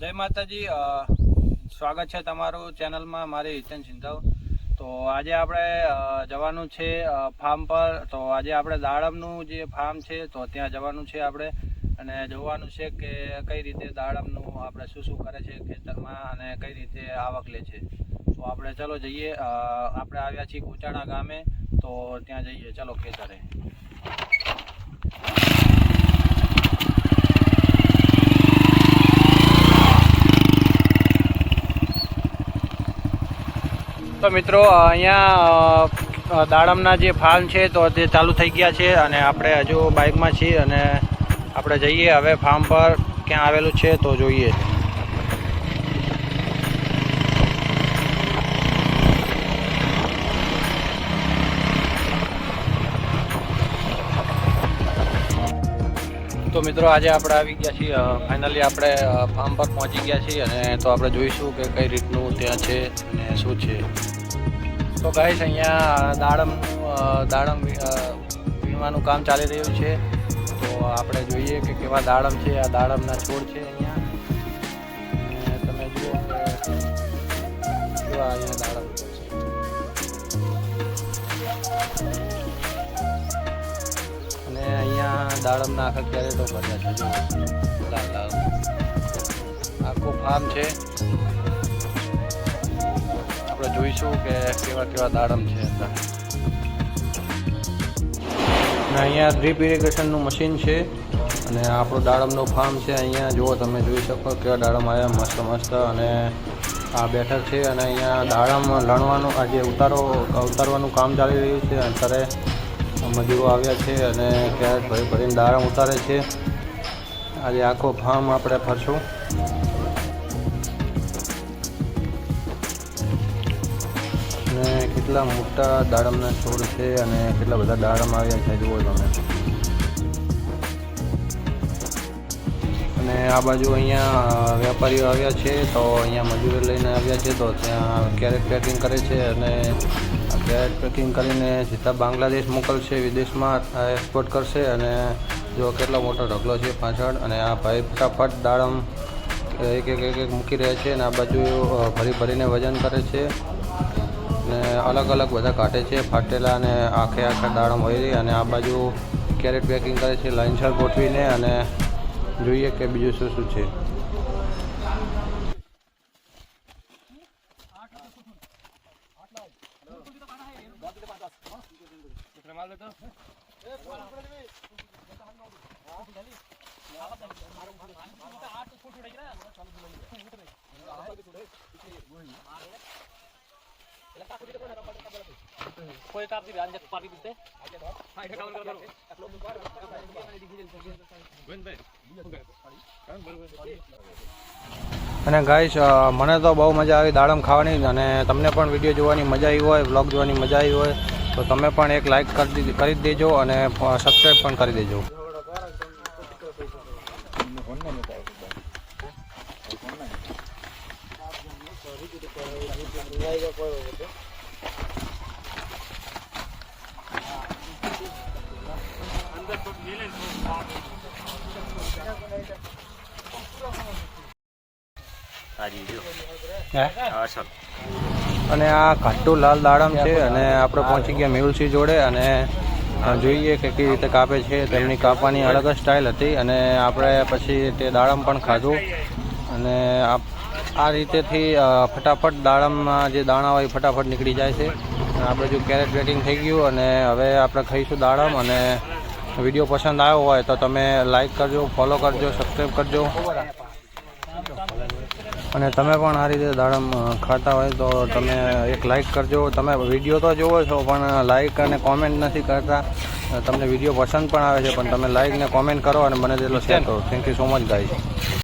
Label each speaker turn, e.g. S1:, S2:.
S1: જય માતાજી સ્વાગત છે તમારું ચેનલમાં મારી હિતેન સિંધાવ. તો આજે આપણે જવાનું છે ફાર્મ પર. તો આજે આપણે દાડમનું જે ફાર્મ છે, તો ત્યાં જવાનું છે આપણે. અને જોવાનું છે કે કઈ રીતે દાડમનું આપણે શું શું કરે છે ખેતરમાં અને કઈ રીતે આવક લે છે. તો આપણે ચલો જઈએ આપણે આવ્યા છીએ કુચાણા ગામે. તો ત્યાં જઈએ, ચલો ખેતરે. તો મિત્રો, અહીંયા દાડમના જે ફાર્મ છે, તો તે ચાલુ થઈ ગયા છે અને આપણે હજુ બાઇકમાં છીએ અને આપણે જઈએ હવે ફાર્મ પર, ક્યાં આવેલું છે તો જોઈએ. તો મિત્રો, આજે આપણે આવી ગયા છીએ ફાઇનલી આપણે ફાર્મ પર પહોંચી ગયા છીએ અને તો આપણે જોઈશું કે કઈ રીતનું ત્યાં છે અને શું છે. તો ગાઈશ અહીંયા દાડમનું દાડમ વીણવાનું કામ ચાલી રહ્યું છે. તો આપણે જોઈએ કે કેવા દાડમ છે, આ દાડમના છોડ છે અહીંયા. તમે જુઓ કે જો અહીંયા દાડમ અને અહીંયા દાડમના આખા કેરેટો ભર્યા છે લાલ લાલ આખું ફાર્મ છે. આપણે જોઈશું કે કેવા કેવા દાડમ છે અંદર. અહીંયા ડ્રીપ ઇરિગેશનનું મશીન છે અને આપણું દાડમનું ફાર્મ છે અહીંયા. જુઓ તમે જોઈ શકો કેવા દાડમ આવ્યા, મસ્ત મસ્ત. અને આ બેઠક છે અને અહીંયા દાડમ લણવાનું આજે ઉતારો, ઉતારવાનું કામ ચાલી રહ્યું છે. અત્યારે મજૂરો આવ્યા છે અને ક્યારેક ભરી ભરીને દાડમ ઉતારે છે. આજે આખો ફાર્મ આપણે ફરશું અને કેટલા મોટા દાડમના છોડ છે અને કેટલા બધા દાડમ આવ્યા છે જુઓ તમે. અને આ બાજુ અહીંયા વેપારીઓ આવ્યા છે, તો અહીંયા મજૂરી લઈને આવ્યા છે, તો ત્યાં કેરેટ પેકિંગ કરે છે અને કેરેટ પેકિંગ કરીને સીધા બાંગ્લાદેશ મોકલશે, વિદેશમાં એક્સપોર્ટ કરશે અને જો કેટલો મોટો ઢગલો છે પાછળ. અને આ ભાઈ ફટાફટ દાડમ એક એક એક મૂકી રહ્યા છે અને આ બાજુ ભરી ભરીને વજન કરે છે. ને અલગ અલગ બધા કાઢે છે, ફાટેલા અને આખે આખા હોય છે અને આ બાજુ કેરેટ પેકિંગ કરે છે લાઇનસર ગોઠવીને અને જોઈએ કે બીજું શું શું છે.
S2: કોઈ કાપ દે અંજે પાટી દીતે
S1: અને ગાઈશ મને તો બહુ મજા આવી દાડમ ખાવાની અને તમને પણ વીડિયો જોવાની મજા આવી હોય, વ્લોગ જોવાની મજા આવી હોય, તો તમે પણ એક લાઈક કરી દેજો અને સબસ્ક્રાઈબ પણ કરી દેજો. અને આ ઘાટું લાલ દાડમ છે અને આપણે પહોંચી ગયા મેહુલસિંહ જોડે અને જોઈએ કે કેવી રીતે કાપે છે. તેમની કાપવાની અલગ જ સ્ટાઇલ હતી અને આપણે પછી તે દાડમ પણ ખાધું. અને આ રીતેથી ફટાફટ દાડમમાં જે દાણા હોય ફટાફટ નીકળી જાય છે. આપણે જો કેરેટ બેટિંગ થઈ ગયું અને હવે આપણે ખાઈશું દાડમ અને વીડિયો પસંદ આવ્યો હોય તો તમે લાઈક કરજો ફોલો કરજો સબસ્ક્રાઈબ કરજો. અને તમે પણ આ રીતે દાડમ ખાતા હોય તો તમે એક લાઈક કરજો. તમે વીડિયો તો જોવો છો, પણ લાઈક અને કોમેન્ટ નથી કરતા. તમને વીડિયો પસંદ પણ આવે છે, પણ તમે લાઈક ને કોમેન્ટ કરો અને મને તેટલો શેર કરો. Thank you so much guys